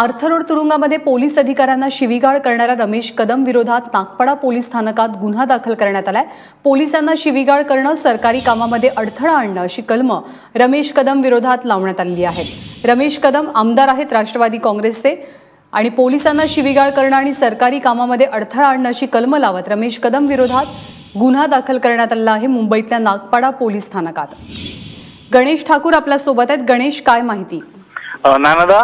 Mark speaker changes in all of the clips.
Speaker 1: आर्थरोड तुरुंगामध्ये पोलीस अधिकाऱ्यांना शिवीगाळ करणाऱ्या रमेश कदम विरोधात नागपाडा पोलीस स्थानकात गुन्हा दाखल करण्यात आलाय. पोलिसांना शिवीगाळ करणं सरकारी कामामध्ये अडथळा आणणं अशी कलमं रमेश कदम विरोधात लावण्यात आलेली आहेत. रमेश कदम आमदार आहेत राष्ट्रवादी काँग्रेसचे आणि पोलिसांना शिवीगाळ करणं आणि सरकारी कामामध्ये अडथळा आणणं अशी कलमं लावत रमेश कदम विरोधात गुन्हा दाखल करण्यात आलेला आहे मुंबईतल्या नागपाडा पोलीस स्थानकात. गणेश ठाकूर आपल्यासोबत आहेत. गणेश काय माहिती?
Speaker 2: नानादा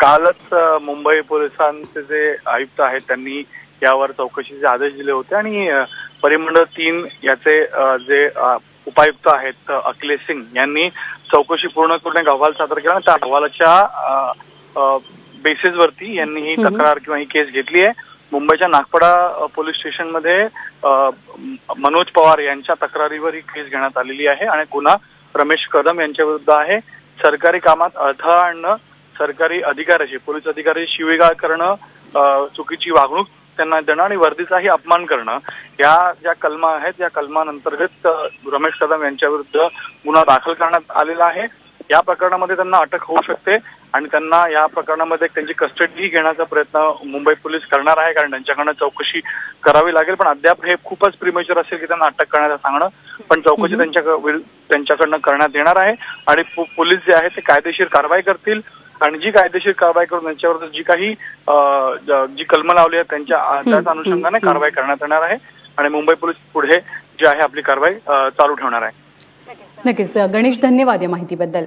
Speaker 2: कालच मुंबई पोलिसांचे जे आयुक्त आहेत त्यांनी यावर चौकशीचे आदेश दिले होते आणि परिमंडळ तीन याचे जे उपायुक्त आहेत अखिलेश सिंग यांनी चौकशी पूर्ण करून एक अहवाल सादर केला आणि त्या अहवालाच्या बेसिसवरती यांनी ही. तक्रार किंवा ही केस घेतली आहे मुंबईच्या नागपडा पोलीस स्टेशनमध्ये मनोज पवार यांच्या तक्रारीवर ही केस घेण्यात आलेली आहे आणि गुन्हा रमेश कदम यांच्या विरुद्ध आहे सरकारी कामात अडथळा आणणं सरकारी अधिकाऱ्याची पोलीस अधिकारी शिवीगाळ करणं अ, चुकीची वागणूक त्यांना देणं आणि वर्दीचाही अपमान करणं या ज्या कलमा आहेत या कलमांतर्गत रमेश कदम यांच्या विरुद्ध गुन्हा दाखल करण्यात आलेला आहे. या प्रकरणामध्ये त्यांना अटक होऊ शकते आणि त्यांना या प्रकरणामध्ये त्यांची कस्टडी घेण्याचा प्रयत्न मुंबई पोलीस करणार आहे कारण त्यांच्याकडनं चौकशी करावी लागेल. पण अद्याप हे खूपच प्रिमेचर असेल की त्यांना अटक करण्याचं सांगणं. पण चौकशी. त्यांच्या त्यांच्याकडनं करण्यात येणार आहे आणि पोलीस जे आहे ते कायदेशीर कारवाई करतील. आणि जी कायदेशीर कारवाई करून त्यांच्यावर जी काही ज- कलमं लावली आहेत त्यांच्या त्याच अनुषंगाने. कारवाई करण्यात येणार आहे. आणि मुंबई पोलीस पुढे जी आहे आपली कारवाई चालू ठेवणार आहे.
Speaker 1: नक्कीच गणेश धन्यवाद या माहितीबद्दल.